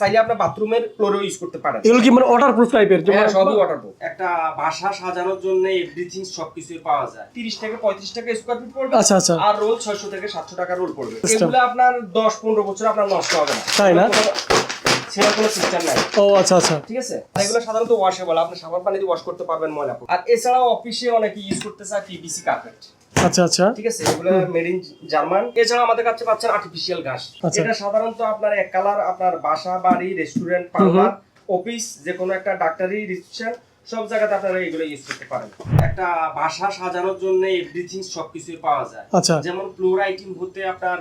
চাইলে আপনার বাথরুমের ফ্লোরেও ইউজ করতে পারেন। এগুলো কি মানে টাইপের হ্যাঁ, সবই ওয়াটারপ্রুফ একটা বাসা সাজানোর জন্য এভরিথিং সবকিছুই পাওয়া যায়। তিরিশ থেকে পঁয়ত্রিশ টাকা স্কোয়ার ফিট পড়বে আচ্ছা আচ্ছা। আর রোল ছয়শো থেকে সাতশো টাকা রোল পড়বে। এগুলো আপনার দশ পনেরো বছর আপনার নষ্ট হবে না। তাই না? সেটা কোনো সিস্টেম নাই। ও আচ্ছা আচ্ছা। ঠিক আছে? এগুলো সাধারণত ওয়াশেবল আপনি সাবান পানি দিয়ে ওয়াশ করতে পারবেন ময়লা আর এছাড়াও অফিসে অনেকে ইউজ করতে চায় পিভিসি কার্পেট আচ্ছা আচ্ছা। ঠিক আছে এগুলো মেড ইন জার্মান এছাড়া আমাদের কাছে পাচ্ছেন আর্টিফিশিয়াল ঘাস। আচ্ছা। এটা সাধারণত আপনার এক কালার আপনার বাসা বাড়ি রেস্টুরেন্ট পার্লার অফিস যে কোনো একটা ডাক্তারি রিসেপশন সব জায়গাতে আপনারা এগুলো ইউজ করতে পারেন। একটা বাসা সাজানোর জন্য এভরিথিং সবকিছুই পাওয়া যায়। আচ্ছা। যেমন ফ্লোর আইটেম হতে আপনার।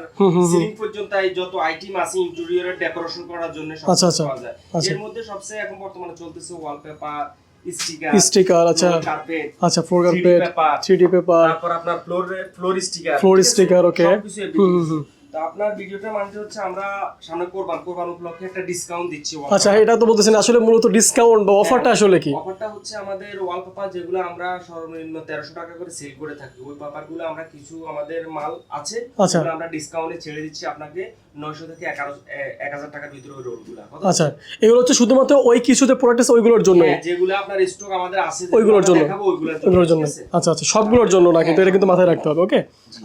সিলিং পর্যন্ত যত আইটেম আছে ইন্টেরিয়রের ডেকোরেশন করার জন্য সব আচ্ছা। পাওয়া যায়। এর মধ্যে সবচেয়ে এখন বর্তমানে চলতেছে ওয়ালপেপার স্টিকার স্টিকার আচ্ছা কার্পেট আচ্ছা four 3D carpet paper, three D paper তারপর আপনার floor floor sticker Floor sticker, okay. সবকিছু everything হুম, হুম, হুম। তো আপনার ভিডিওটা মানে হচ্ছে আমরা সামনে কোরবান কোরবান উপলক্ষে একটা ডিসকাউন্ট দিচ্ছি আচ্ছা এটা তো বলতেছেন আসলে মূলত ডিসকাউন্ট বা অফারটা আসলে কি? অফারটা হচ্ছে আমাদের ওয়ালপেপার যেগুলো আমরা সর্বনিম্ন তেরোশো টাকা করে সেল করে থাকি। ওই পেপারগুলো আমরা কিছু আমাদের মাল আছে আচ্ছা। আমরা ডিসকাউন্টে ছেড়ে দিচ্ছি আপনাকে নয়শো থেকে এগারো এক হাজার টাকার ভিতরে ওই রোলগুলো আচ্ছা এগুলো হচ্ছে শুধুমাত্র ওই কিছু যে প্রোডাক্ট আছে ওইগুলোর জন্য হ্যাঁ, যেগুলো আপনার স্টক আমাদের আছে ওইগুলোর জন্য। ওইগুলোর ওইগুলোর জন্য। আচ্ছা আচ্ছা সবগুলোর জন্য না কিন্তু এটা কিন্তু মাথায় রাখতে হবে ওকে?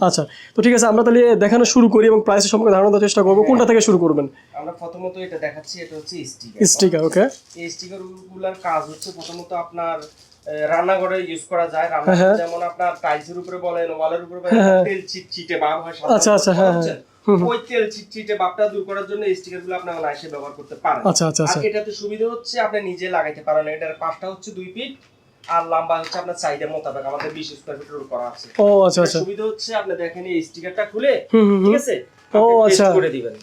আচ্ছা তো ঠিক আছে আমরা তাহলে দেখানো শুরু করি এবং প্রাইসের সম্পর্কে ধারণা দেওয়ার চেষ্টা করব। কোনটা থেকে শুরু করবেন? আমরা প্রথমত এটা দেখাচ্ছি এটা হচ্ছে স্টিকার স্টিকার ওকে এই স্টিকারগুলার কাজ হচ্ছে প্রথমত আপনার রান্নাঘরে ইউজ করা যায়। হ্যাঁ, রান্নাঘরে হ্যাঁ। যেমন আপনার টাইলসের উপরে বলেন ওয়ালের উপরে বলেন হ্যাঁ, হ্যাঁ। তেল চিটচিটে ভাব হয় আচ্ছা, আচ্ছা, হ্যাঁ। ওই তেল চিটচিটে ভাবটা দূর করার জন্য এই স্টিকারগুলো আপনার অনায়াসে ব্যবহার করতে পারেন। আচ্ছা আচ্ছা আচ্ছা। আর এটাতে সুবিধা হচ্ছে আপনি নিজে লাগাইতে পারেন। এটার পাশটা হচ্ছে দুই ফিট আর লম্বা হচ্ছে আপনার সাইডের মোতাবেক আমাদের বিশ স্কোয়ার ফিট রোল করা আছে। ও আচ্ছা আচ্ছা। সুবিধা হচ্ছে আপনি দেখেন এই স্টিকারটা খুলে ঠিক আছে? ও, আচ্ছা। করে দিবেন।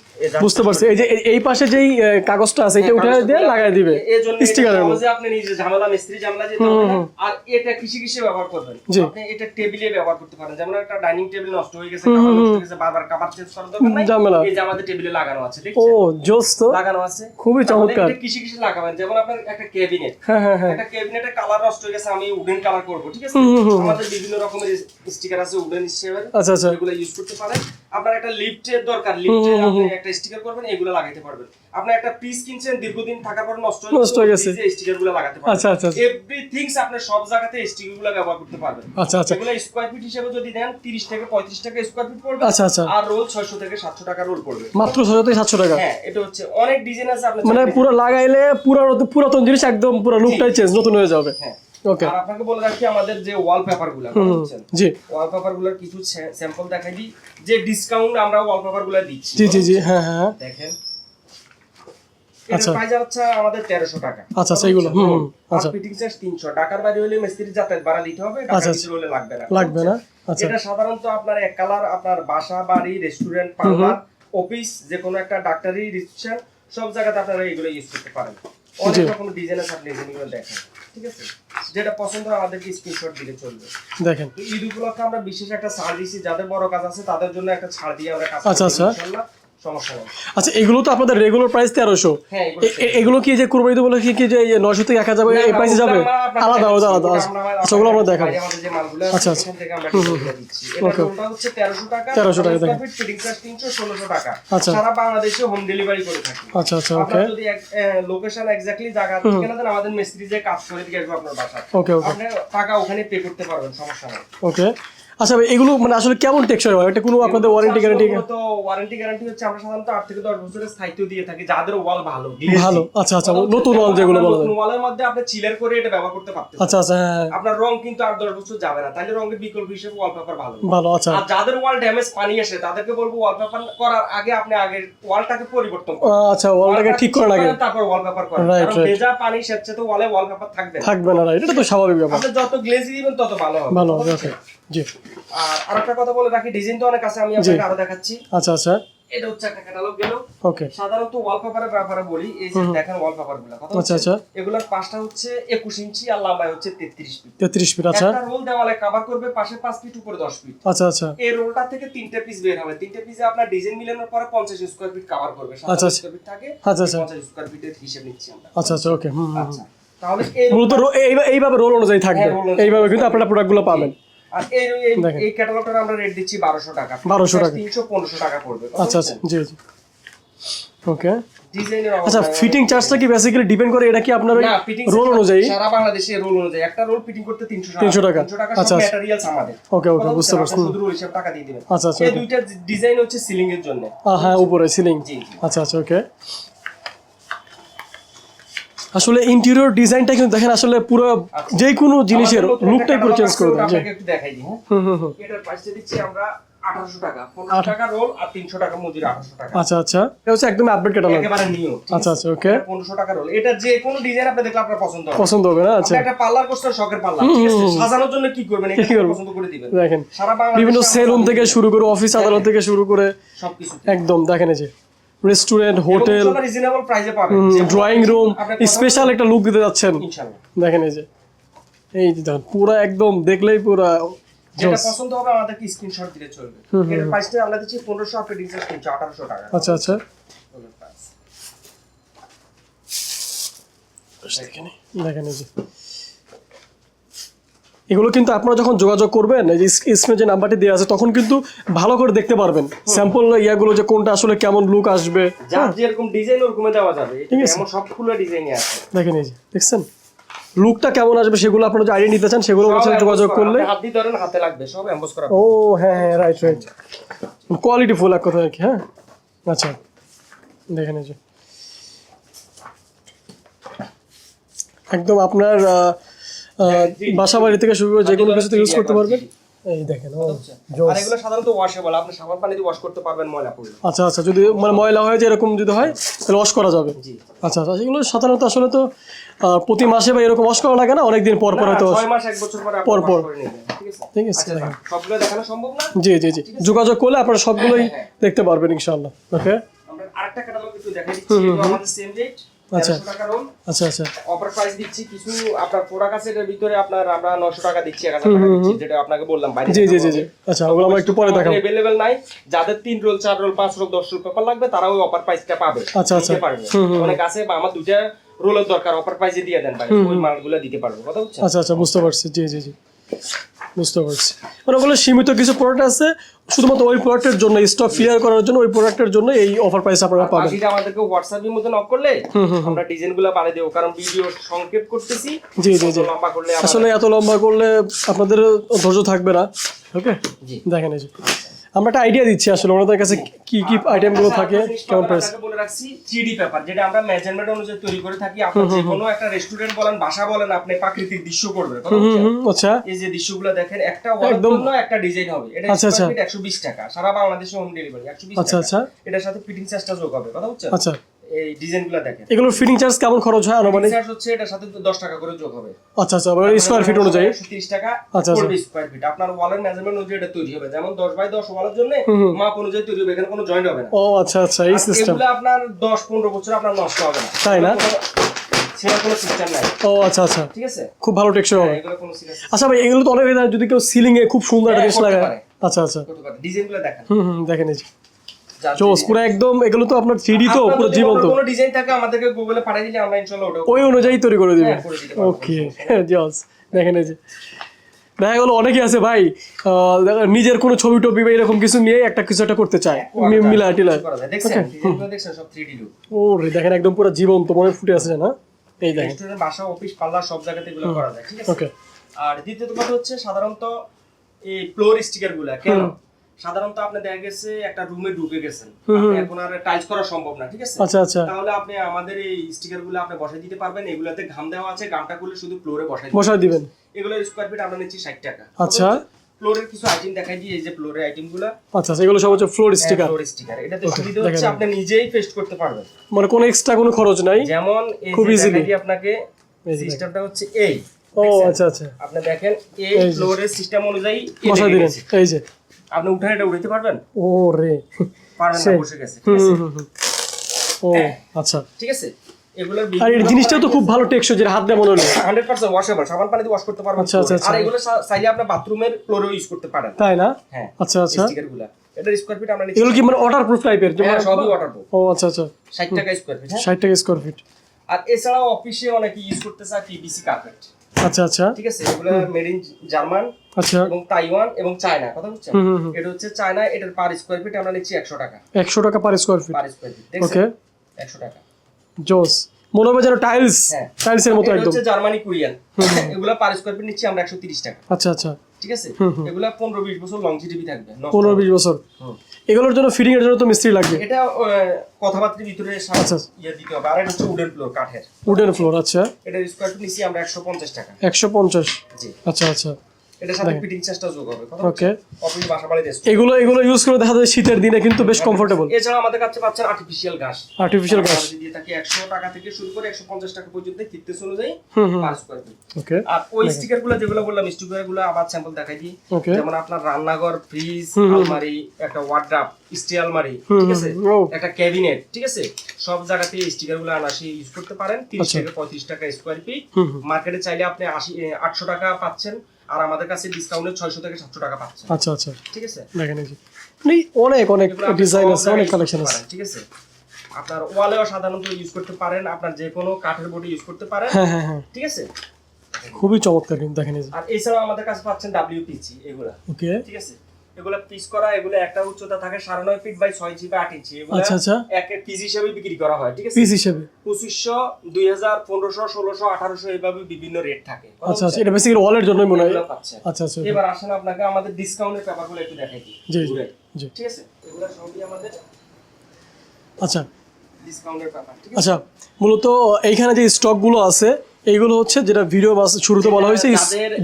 বুঝতে পারছি। এই যে এই- পাশে যেই কাগজটা আছে এটা উঠে দিয়ে দিবে। এই স্টিকারের মধ্যে। আপনি নিজে ঝামেলা মিস্ত্রি ঝামেলা যেতে। আর এটা কিসে কিসে ব্যবহার করবেন। আপনি এটা টেবিলে ব্যবহার করতে পারেন। যেমন একটা ডাইনিং টেবিল নষ্ট হয়ে গেছে হুম, নষ্ট হয়ে গেছে বারবার খাবার চেঞ্জ করার দরকার নাই। এই যে আমাদের টেবিলে লাগানো আছে ও জোস তো? লাগানো আছে। খুবই চমৎকার। এটা কিসে কিসে লাগাবেন। যেমন আপনার একটা ক্যাবিনেট হ্যাঁ হ্যাঁ হ্যাঁ। একটা ক্যাবিনেটের কালার নষ্ট হয়ে গেছে আমি উডেন কালার করব ঠিক আছে। আমাদের বিভিন্ন রকমের স্টিকার আছে উডেন হিসেবে। আচ্ছা আচ্ছা। এগুলো ইউজ করতে পারেন। আপনার একটা লিফটের দরকার হুম, হুম, আপনি একটা স্টিকার করবেন এগুলো লাগাতে পারবেন। আপনি একটা পিস কিনছেন দীর্ঘদিন থাকার পর নষ্ট হয়ে গেছে। এই স্টিকারগুলো লাগাতে পারবেন। আচ্ছা, আচ্ছা, আচ্ছা। এভরিথিং আপনি সব জায়গাতে স্টিকারগুলো ব্যবহার করতে পারবেন। আচ্ছা আচ্ছা। এগুলো স্কোয়ার ফিট হিসেবে যদি নেন 30 থেকে 35 টাকা স্কোয়ার ফিট পড়বে আচ্ছা, আচ্ছা। আর রোল 600 থেকে 700 টাকা রোল পড়বে। মাত্র ছশো থেকে সাতশো টাকা? হ্যাঁ এটা হচ্ছে অনেক ডিজাইন আছে আপনি মানে পুরো লাগাইলে পুরো পুরাতন জিনিস একদম পুরো লুকটাই চেঞ্জ নতুন হয়ে যাবে। হ্যাঁ। আর আপনাকে বলে রাখি আমাদের যে ওয়ালপেপারগুলো জি। ওয়ালপেপারগুলোর কিছু স্যাম্পল দেখাই দিই। যে ডিসকাউন্ট আমরা ওয়ালপেপারগুলো দিচ্ছি জি জি জি হ্যাঁ হ্যাঁ। দেখেন। আচ্ছা। প্রাইস হচ্ছে আমাদের 1300 টাকা। আচ্ছা, আচ্ছা, হুম, হুম, আচ্ছা। ফিটিং চার্জ 300 টাকার বাইরে হলে মিস্ত্রি যাতায়াত ভাড়া দিতে হবে। ভিতরে হলে লাগবে না। লাগবে না? আচ্ছা। এটা সাধারণত আপনার এক কালার আপনার বাসা বাড়ি রেস্টুরেন্ট পার্লার অফিস যে কোনো একটা ডাক্তারি রিসেপশন সব জায়গাতে আপনারা এগুলো ইউজ করতে পারেন। অনেক রকম ডিজাইন আছে আপনি ডিজাইনগুলো দেখেন। ঠিক আছে? যেটা পছন্দ হয় আমাদেরকে স্ক্রিনশট দিলে চলবে। দেখেন। ঈদ উপলক্ষে আমরা বিশেষ একটা সার্ভিস যাদের বড় কাজ আছে তাদের জন্য একটা ছাড় দিয়ে আমরা কাজ আচ্ছা, আচ্ছা। ইনশাআল্লাহ, সমস্যা নেই। আচ্ছা এগুলো তো আপনাদের রেগুলার প্রাইস তেরোশো। হ্যাঁ এগুলো কি যে কুরবানি বলে কি কি যে নশো থেকে এক হাজার এই প্রাইসে যাবে? আলাদা আলাদা। আলাদা আচ্ছা আচ্ছা, ওগুলো আমরা দেখাবো। আচ্ছা, আচ্ছা। থেকে 1300 টাকা, 1300 টাকা, square দেখেন। feet, fitting charge 300, 1600 টাকা। আচ্ছা। সারা বাংলাদেশে হোম ডেলিভারি করে থাকি। আচ্ছা আচ্ছা ওকে। যদি লোকেশন এক্স্যাক্টলি জায়গা ঠিকানা দেন আমাদের মিস্ত্রি যে কাজ করে দিয়ে আসবে আপনার বাসায়। ওকে ওকে। আপনি টাকা ওখানে পে করতে পারবেন সমস্যা নেই। ওকে। আচ্ছা ভাই, এগুলো মানে আসলে কেমন টেকসই হয়? এটা কোনো আপনাদের ওয়ারেন্টি গ্যারান্টি তো ওয়ারেন্টি গ্যারান্টি হচ্ছে আমরা সাধারণত 8 থেকে 10 বছরের স্থায়িত্ব দিয়ে থাকি যাদের ওয়াল ভালো। ভালো। আচ্ছা আচ্ছা নতুন ওয়াল যেগুলো বলা নতুন ওয়ালের মধ্যে আপনি চিলার করে এটা ব্যবহার করতে পারতেন আচ্ছা আচ্ছা হ্যাঁ হ্যাঁ, আপনার রং কিন্তু আর দশ বছর যাবে না। তাহলে রঙের বিকল্প হিসেবে ওয়ালপেপার ভালো। ভালো আচ্ছা। আর যাদের ওয়াল ড্যামেজ পানি আসে তাদেরকে বলব ওয়ালপেপার করার আগে আপনি আগে ওয়ালটাকে পরিবর্তন করুন। আচ্ছা ওয়ালটাকে ঠিক করার আগে। তারপর ওয়ালপেপার করেন কারণ ভেজা পানি সেচছে তো ওয়ালে ওয়ালপেপার থাকবে না। থাকবে না এটা তো স্বাভাবিক ব্যাপার। আপনি যত গ্লেজি দিবেন তত ভালো হবে। ভালো ওকে জি। আর আরেকটা কথা বলে রাখি ডিজাইন তো অনেক আছে আমি আপনাকে আরও দেখাচ্ছি। আচ্ছা আচ্ছা। এটা হচ্ছে একটা ক্যাটালগ গেল। ওকে। সাধারণত ওয়ালপেপারের ব্যাপারে বলি এই যে দেখেন আচ্ছা, আচ্ছা। এগুলোর পাশটা হচ্ছে 21 ইঞ্চি আর লম্বাই হচ্ছে 33 ফিট। তেত্রিশ ফিট আচ্ছা। একটা রোল দেওয়ালে কভার করবে পাশে 5 ফিট উপরে 10 ফিট। আচ্ছা আচ্ছা। এই রোলটা থেকে তিনটে পিস বের হবে। তিনটে পিসে আপনার ডিজাইন মিলানোর পরে পঞ্চাশ স্কোয়ার ফিট কভার করবে। আচ্ছা, আচ্ছা। ফিট থাকে আচ্ছা, আচ্ছা। পঞ্চাশ স্কোয়ার ফিটের হিসেব নিচ্ছি আমরা। আচ্ছা আচ্ছা ওকে হুম আচ্ছা তাহলে এইভাবে রোল অনুযায়ী থাকবে। হ্যাঁ। এইভাবে কিন্তু আপনারা প্রোডাক্টগুলো পাবেন। আর এই এই- ক্যাটালগটার আমরা রেট দিচ্ছি বারোশো টাকা। 1200 টাকা। তিনশো পনেরোশো টাকা পড়বে। আচ্ছা আচ্ছা। জি জি। ওকে আচ্ছা ফিটিং চার্জটা কি বেসিক্যালি ডিপেন্ড করে এটা কি আপনার রোল অনুযায়ী? সারা বাংলাদেশে রোল অনুযায়ী। একটা রোল ফিটিং করতে 300 টাকা। 300 টাকা। আচ্ছা, আচ্ছা। ম্যাটেরিয়ালস আমাদের। ওকে ওকে বুঝতে পারছি। শুধু রোল হিসাব টাকা দিয়ে দিবেন। আচ্ছা আচ্ছা এই দুইটা ডিজাইন হচ্ছে সিলিং এর জন্য হ্যাঁ উপরে সিলিং আচ্ছা আচ্ছা ওকে আসলে ইন্টেরিয়র ডিজাইনটা কিন্তু দেখেন আসলে পুরো যে কোনো জিনিসের লুকটাই পুরো চেঞ্জ করে আপনাকে একটু দেখাই দিই হ্যাঁ? এটার দিচ্ছি আমরা 1800 টাকা। 1500 টাকা রোল আর 300 টাকা মজুরি 1800 টাকা। আচ্ছা আচ্ছা। এটা হচ্ছে একদম আপডেট ক্যাটালগ একেবারে নিউ আচ্ছা আচ্ছা ওকে 1500 টাকা রোল এটা যে কোনো ডিজাইন আপনি দেখলে আপনার পছন্দ হবে। পছন্দ হবে না? আচ্ছা। একটা পার্লার শখের পার্লার ঠিক আছে? সাজানোর জন্য কি করবেন? এটা পছন্দ করে দিবেন। দেখেন। সারা বাংলাদেশে বিভিন্ন সেলুন থেকে শুরু করে অফিস আদালত থেকে শুরু করে সবকিছু। একদম দেখেন এই যে। রেস্টুরেন্ট হোটেল রিজনেবল প্রাইসে পাবেন। ড্রয়িং রুম স্পেশাল একটা লুক দিতে যাচ্ছেন। ইনশাআল্লাহ। দেখেন এই যে এই যে দেখেন পুরো একদম দেখলেই পুরো যেটা পছন্দ হবে আমাদেরকে স্ক্রিনশট দিলে চলবে। এর প্রাইসটা আমরা দিচ্ছি 1500 আপনি ডিজাইন কিনছে 1800 টাকা। আচ্ছা আচ্ছা। দেখেন দেখেন এই যে। এগুলো কিন্তু আপনারা যখন যোগাযোগ করবেন এই যে স্ক্রিনে যে নাম্বারটি দেওয়া আছে তখন কিন্তু ভালো করে দেখতে পারবেন। স্যাম্পল ইয়াগুলো যে কোনটা আসলে কেমন লুক আসবে। যার যেরকম ডিজাইন ওরকমে দেওয়া যাবে। এটা ঠিক আছে। এমন সবগুলো ডিজাইনই আছে। দেখেন এই যে দেখছেন? লুকটা কেমন আসবে সেগুলো আপনারা যে আইডিয়া নিতে চান সেগুলো হচ্ছে যোগাযোগ করলে হাত দিয়ে ধরেন হাতে লাগবে সব এমবস করা। ও হ্যাঁ হ্যাঁ রাইট রাইট কোয়ালিটি ফুল এক কথা আর কি হ্যাঁ? আচ্ছা দেখেন এই যে। একদম আপনার বাসা বাড়ি থেকে শুরু করে যে কোনো কিছুতে ইউজ করতে পারবেন এই দেখেন ও আর এগুলো সাধারণত ওয়াশেবল আপনি সাবান পানি দিয়ে ওয়াশ করতে পারবেন ময়লা পড়লে। আচ্ছা আচ্ছা যদি মানে ময়লা হয়ে যায় এরকম যদি হয় তাহলে ওয়াশ করা যাবে। জি। আচ্ছা আচ্ছা এগুলো সাধারণত আসলে তো প্রতি মাসে বা এরকম ওয়াশ করা লাগে না অনেকদিন পর পর হয়তো মাস এক বছর পর পর। ঠিক আছে? ঠিক আছে আচ্ছা সবগুলো দেখানো সম্ভব না? জি জি জি। যোগাযোগ করলে আপনারা সবগুলোই দেখতে পারবেন ইনশাআল্লাহ। ওকে আমরা আরেকটা ক্যাটালগ একটু দেখাই দিচ্ছি আমাদের সেম রেট আচ্ছা। 1300 টাকা রোল আচ্ছা আচ্ছা অফার প্রাইস দিচ্ছি কিছু আপনার প্রোডাক্ট আছে এটার ভিতরে আপনার আমরা 900 টাকা দিচ্ছি 1000 টাকা দিচ্ছি যেটা আপনাকে বললাম বাইরে জি জি জি জি আচ্ছা ওগুলো আমরা একটু পরে দেখাবো अवेलेबल নাই যাদের তিন রোল চার রোল পাঁচ রোল দশ রোল পেপার লাগবে তারা ওই অফার প্রাইসটা পাবে আচ্ছা, আচ্ছা। দিতে পারবে অনেক আছে বা আমার দুইটা রোলের দরকার অফার প্রাইসে দিয়ে দেন ভাই ওই মালগুলো দিতে পারবো কথা বুঝছেন আচ্ছা আচ্ছা বুঝতে পারছি জি জি জি বুঝতে পারছি। মানে ওগুলো সীমিত কিছু প্রোডাক্ট আছে শুধুমাত্র ওই প্রোডাক্টের জন্য স্টক ক্লিয়ার করার জন্য ওই প্রোডাক্টের জন্য এই অফার প্রাইস আপনারা পাবেন। বাকিটা আমাদেরকে হোয়াটসঅ্যাপের মধ্যে নক করলে আমরা ডিজাইনগুলো বানিয়ে দেবো কারণ ভিডিও সংক্ষেপ করতেছি। জি জি জি। লম্বা করলে আসলে এত লম্বা করলে আপনাদের ধৈর্য থাকবে না। ওকে জি। দেখেন এই যে। আমরা একটা আইডিয়া দিচ্ছি আসলে ওনাদের কাছে কি কি আইটেমগুলো থাকে কেমন প্রাইস বলে রাখছি 3D পেপার যেটা আমরা মেজারমেন্ট অনুযায়ী তৈরি করে থাকি আপনি যে কোনো একটা রেস্টুরেন্ট বলেন বাসা বলেন আপনি প্রাকৃতিক দৃশ্য? হুম আচ্ছা এই যে দৃশ্যগুলো দেখেন একটা একদম। একটা ডিজাইন হবে এটা আচ্ছা, আচ্ছা। একশো বিশ টাকা সারা বাংলাদেশে হোম ডেলিভারি 120 টাকা আচ্ছা, আচ্ছা। এটার সাথে ফিটিং চার্জটা যোগ হবে কথা বুঝছেন আচ্ছা এই ডিজাইনগুলো দেখেন। ফিটিং চার্জ কেমন খরচ হয় আনুমানিক? চার্জ হচ্ছে এটার সাথে দশ টাকা করে যোগ হবে। আচ্ছা আচ্ছা স্কোয়ার ফিট অনুযায়ী? তিরিশ টাকা আচ্ছা, পড়বে স্কোয়ার ফিট আপনার ওয়ালের মেজারমেন্ট অনুযায়ী এটা তৈরি হবে। যেমন দশ বাই দশ ওয়ালের জন্য মাপ অনুযায়ী তৈরি হবে। এখানে কোনো জয়েন্ট হবে না। ও আচ্ছা আচ্ছা এই সিস্টেম এগুলো আপনার দশ পনেরো বছর আপনার নষ্ট হবে না। তাই না? কোনো সিস্টেম নাই। ও আচ্ছা আচ্ছা। ঠিক আছে? খুব ভালো টেকসই হবে। কোনো সিস্টেম আচ্ছা ভাই এগুলো তো অনেক যদি কেউ সিলিং এ খুব সুন্দর একটা হ্যাঁ, জিনিস লাগায় আচ্ছা আচ্ছা। ডিজাইনগুলো দেখেন। হুম হুম দেখেন এই জোস পুরো একদম এগুলো তো আপনার থ্রি তো পুরো জীবন্ত। কোনো ডিজাইন থাকে আমাদেরকে গুগলে পাঠিয়ে দিলে আমরা ইনশাআল্লাহ ওটা ওই অনুযায়ী তৈরি করে দিবে। ওকে জস দেখেন এই যে। দেখা গেলো অনেকে আছে ভাই নিজের কোনো ছবি টবি বা এরকম কিছু নিয়ে একটা কিছু একটা করতে চায়। মিলা টিলা। করা যায়। দেখছেন ডিজাইনগুলো দেখছেন সব 3D লুক ও রে দেখেন একদম পুরো জীবন্ত মনে ফুটে আছে না? এই দেখেন। বাসা অফিস পার্লার সব জায়গাতে এগুলো করা যায় ঠিক আছে? আর দ্বিতীয়ত কথা হচ্ছে সাধারণত এই ফ্লোর স্টিকারগুলা কেন? সাধারণত আপনি দেখা গেছে একটা রুমে ঢুকে গেছেন। এখন আর টাইলস করা সম্ভব না ঠিক আছে? আচ্ছা আচ্ছা। তাহলে আপনি আমাদের এই স্টিকারগুলো আপনি বসাই দিতে পারবেন এগুলাতে ঘাম দেওয়া আছে ঘামটা করলে শুধু ফ্লোরে বসাই বসায় দিবেন। এগুলো স্কোয়ার ফিট আমরা নিচ্ছি ষাট টাকা। আচ্ছা। ফ্লোরের কিছু আইটেম দেখাই দিই এই যে ফ্লোরের আইটেমগুলা। আচ্ছা আচ্ছা এগুলো সব হচ্ছে ফ্লোর স্টিকার ফ্লোর স্টিকার এটাতে সুবিধা হচ্ছে আপনি নিজেই পেস্ট করতে পারবেন। মানে কোনো এক্সট্রা কোনো খরচ নাই। যেমন এই যে আপনাকে সিস্টেমটা হচ্ছে এই ও আচ্ছা আচ্ছা। আপনি দেখেন এই ফ্লোরের সিস্টেম অনুযায়ী। এই যে। আপনি উঠানে এটা উঠাইতে পারবেন? ও রে। পারবেন না বসে গেছে। ঠিক আছে? ও আচ্ছা। ঠিক আছে? এগুলোর আর এর জিনিসটাও তো খুব ভালো টেকসই যেটা হাত দিয়ে মনে হলো। হান্ড্রেড পার্সেন্ট ওয়াশেবল সাবান পানি দিয়ে ওয়াশ করতে পারবেন আচ্ছা, আচ্ছা, আর আচ্ছা। এগুলো চাইলে আপনি বাথরুমের ফ্লোরেও ইউজ করতে পারেন। তাই না? হ্যাঁ আচ্ছা আচ্ছা। স্টিকার এটার স্কোয়ার ফিট আমরা নিচ্ছি। এগুলো কি মানে হ্যাঁ, সবই ওয়াটারপ্রুফ ও আচ্ছা আচ্ছা। ষাট টাকা স্কোয়ার ফিট হ্যাঁ। ষাট টাকা স্কোয়ার ফিট আর এছাড়াও অফিসে অনেকে ইউজ করতে চায় পিভিসি কার্পেট আচ্ছা আচ্ছা। ঠিক আছে? এগুলো মেড ইন জার্মান আচ্ছা। এবং তাইওয়ান এবং চায়না কথা বুঝছেন? এটা হচ্ছে চায়না এটার পার স্কোয়ার ফিট আমরা নিচ্ছি একশো টাকা। একশো টাকা per square feet per square feet okay একশো টাকা। জোস। মনে হবে যেন টাইলস হ্যাঁ। টাইলসের মতো একদম। হচ্ছে জার্মানি কোরিয়ান। এগুলা পার স্কোয়ার ফিট নিচ্ছি আমরা একশো তিরিশ টাকা। আচ্ছা আচ্ছা। ঠিক আছে? এগুলা পনেরো বিশ বছর লংজিটিভি থাকবে নষ্ট পনেরো হবে না। বিশ বছর এগুলোর জন্য ফিটিং এর জন্য তো মিস্ত্রি লাগবে। এটা কথাবার্তার ভিতরে আচ্ছা। ইয়ে দিতে হবে। আর এটা হচ্ছে উডেন ফ্লোর কাঠের। উডেন ফ্লোর আচ্ছা। এটা স্কোয়ার ফিট নিচ্ছি আমরা একশো পঞ্চাশ টাকা। একশো পঞ্চাশ। জি। আচ্ছা আচ্ছা। এটার সাথে ফিটিং চার্জটা যোগ হবে ওকে অফিস বাসা বাড়ি এগুলো এগুলো ইউজ করে দেখা যায় শীতের দিনে কিন্তু বেশ কমফোর্টেবল এছাড়া আমাদের কাছে পাচ্ছেন আর্টিফিশিয়াল ঘাস আর্টিফিশিয়াল গাছ দিয়ে থাকি একশো টাকা থেকে শুরু করে একশো পঞ্চাশ টাকা পর্যন্ত ফিটনেস অনুযায়ী হুম হুম। পার স্কোয়ার ফিট ওকে আর ওই স্টিকার যেগুলো বললাম স্টিকার আবার স্যাম্পল দেখাই দিই। যেমন আপনার রান্নাঘর ফ্রিজ আলমারি একটা ওয়ার্ড্রাপ স্টিল আলমারি ঠিক আছে? একটা ক্যাবিনেট ঠিক আছে? সব জায়গাতে স্টিকারগুলো আনাসি ইউজ করতে পারেন। তিরিশ আচ্ছা। থেকে পঁয়ত্রিশ টাকা স্কোয়ার ফিট মার্কেটে চাইলে আপনি আশি আটশো টাকা পাচ্ছেন। আর আমাদের কাছে ডিসকাউন্টে ছয়শো থেকে সাতশো টাকা পাচ্ছেন আচ্ছা আচ্ছা। ঠিক আছে? দেখেন এই যে। মানে অনেক অনেক ডিজাইন আছে অনেক কালেকশন আছে। ঠিক আছে? আপনার ওয়ালেও সাধারণত ইউজ করতে পারেন আপনার যে কোনো কাঠের বোর্ডে ইউজ করতে পারেন হ্যাঁ হ্যাঁ হ্যাঁ। ঠিক আছে? খুবই চমৎকার কিন্তু দেখেন এই যে। আর এছাড়াও আমাদের কাছে পাচ্ছেন ডাব্লিউপিসি এগুলা। ওকে ঠিক আছে? এগুলা পিস করা এগুলো একটা উচ্চতা থাকে সাড়ে নয় ফিট বাই ছয় বা আট ইঞ্চি এগুলো আচ্ছা আচ্ছা। এক পিস হিসেবে বিক্রি করা হয় ঠিক আছে? পিস হিসেবে। পঁচিশশো দুই হাজার পনেরোশো ষোলোশো আঠারোশো এইভাবে বিভিন্ন রেট থাকে। আচ্ছা আচ্ছা এটা বেসিক্যালি ওয়ালের জন্যই মনে হয়। আচ্ছা আচ্ছা এবার আসেন আপনাকে আমাদের ডিসকাউন্টের ব্যাপারগুলো একটু দেখাই দিই। জি, জি, ঠিক আছে? এগুলো সবই আমাদের আচ্ছা। ডিসকাউন্টের ব্যাপার আচ্ছা মূলত এইখানে যে স্টকগুলো আছে এইগুলো হচ্ছে যেটা ভিডিও বাস শুরুতে বলা হয়েছে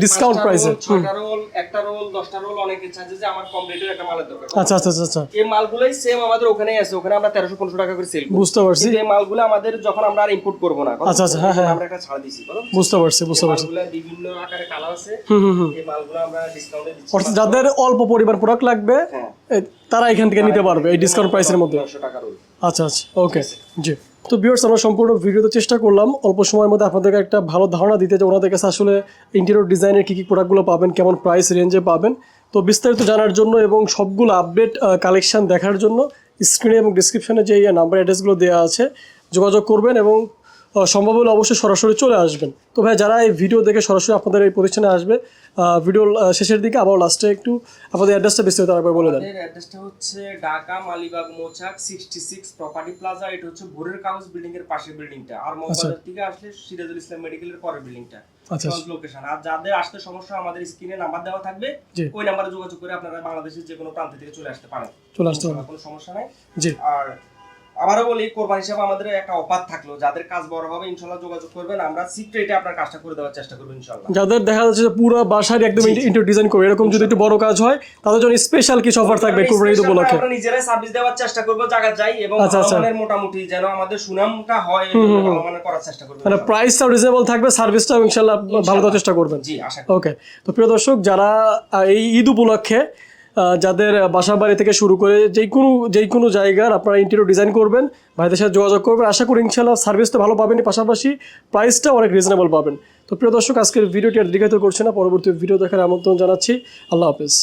ডিসকাউন্ট প্রাইসে রোল, একটা রোল দশটা রোল অনেকে চাচ্ছে যে আমার কম রেটের একটা মালের দরকার। আচ্ছা আচ্ছা আচ্ছা আচ্ছা। এই মালগুলোই সেম আমাদের ওখানেই আছে ওখানে আমরা তেরোশো পনেরোশো টাকা করে সেল করি। বুঝতে পারছি। এই মালগুলো আমাদের যখন আমরা আর ইম্পোর্ট করব না আচ্ছা, আচ্ছা, হ্যাঁ, হ্যাঁ। আমরা একটা ছাড় দিছি বুঝতে পারছি বুঝতে পারছি। বিভিন্ন আকারে কালার আছে হুম হুম হুম। এই মালগুলো আমরা ডিসকাউন্টে দিচ্ছি। অর্থাৎ যাদের অল্প পরিমাণ প্রোডাক্ট লাগবে হ্যাঁ। তারা এখান থেকে নিতে পারবে এই ডিসকাউন্ট প্রাইসের মধ্যে। নশো টাকা রোল আচ্ছা আচ্ছা ওকে জি। তো বিয়ার্স আমরা সম্পূর্ণ ভিডিওতে চেষ্টা করলাম। অল্প সময়ের মধ্যে আপনাদেরকে একটা ভালো ধারণা দিতে যে ওনাদের কাছে আসলে ইন্টেরিয়র ডিজাইনের কী কী প্রোডাক্টগুলো পাবেন, কেমন প্রাইস রেঞ্জে পাবেন। তো বিস্তারিত জানার জন্য এবং সবগুলো আপডেট কালেকশান দেখার জন্য স্ক্রিনে এবং ডিসক্রিপশানে যে নাম্বার অ্যাড্রেসগুলো দেওয়া আছে, যোগাযোগ করবেন এবং সম্ভব হলে অবশ্যই সরাসরি চলে আসবেন। তো ভাই যারা এই ভিডিও দেখে সরাসরি আপনাদের এই প্রতিষ্ঠানে আসবে ভিডিও শেষের দিকে আবার লাস্টে একটু আপনাদের অ্যাড্রেসটা বিস্তারিত আরেকবার বলে দেন। অ্যাড্রেসটা হচ্ছে Dhaka Malibagh Mouchak sixty six property plaza এটা হচ্ছে ভোরের কাগজ বিল্ডিং এর পাশের বিল্ডিংটা আর মহবাজার থেকে আসলে সিরাজুল ইসলাম মেডিকেলের পরের বিল্ডিংটা আচ্ছা। লোকেশন আর যাদের আসতে সমস্যা আমাদের স্ক্রিনে নাম্বার দেওয়া থাকবে। ওই নাম্বারে যোগাযোগ করে আপনারা বাংলাদেশের যে কোনো প্রান্ত থেকে চলে আসতে পারেন। চলে আসতে হবে কোনো সমস্যা নাই। জি। আর আবারও বলি কোরবানি হিসাবে আমাদের একটা অফার থাকল। যাদের কাজ বড় হবে ইনশাল্লাহ যোগাযোগ করবেন। আমরা সিট রেটে আপনার কাজটা করে দেওয়ার চেষ্টা করব ইনশাল্লাহ। যাদের দেখা যাচ্ছে যে পুরো বাসার একদম ইন্টার ডিজাইন করে এরকম যদি একটু বড় কাজ হয় তাদের জন্য স্পেশাল কিছু অফার থাকবে কোরবানি ঈদ উপলক্ষে। আমরা নিজেরাই সার্ভিস দেওয়ার চেষ্টা করব জায়গা যাই এবং আচ্ছা, আচ্ছা। মানের মোটামুটি যেন আমাদের সুনামটা হয় মানের করার চেষ্টা করব মানে প্রাইসটাও রিজনেবল থাকবে সার্ভিসটাও ইনশাল্লাহ ভালো দেওয়ার চেষ্টা করবেন। জি আশা করি। ওকে তো প্রিয় দর্শক যারা এই ঈদ উপলক্ষে যাদের বাসা বাড়ি থেকে শুরু করে যে কোনো যে কোনো জায়গার আপনারা ইন্টেরিয়র ডিজাইন করবেন, ভাইদের সাথে যোগাযোগ করবেন। আশা করি ইনশাল্লাহ সার্ভিস তো ভালো পাবেন পাশাপাশি প্রাইসটা অনেক রিজনেবল পাবেন। তো প্রিয় দর্শক, আজকের ভিডিওটি আর দীর্ঘায়িত করছে না, পরবর্তী ভিডিও দেখার আমন্ত্রণ জানাচ্ছি। আল্লাহ হাফেজ।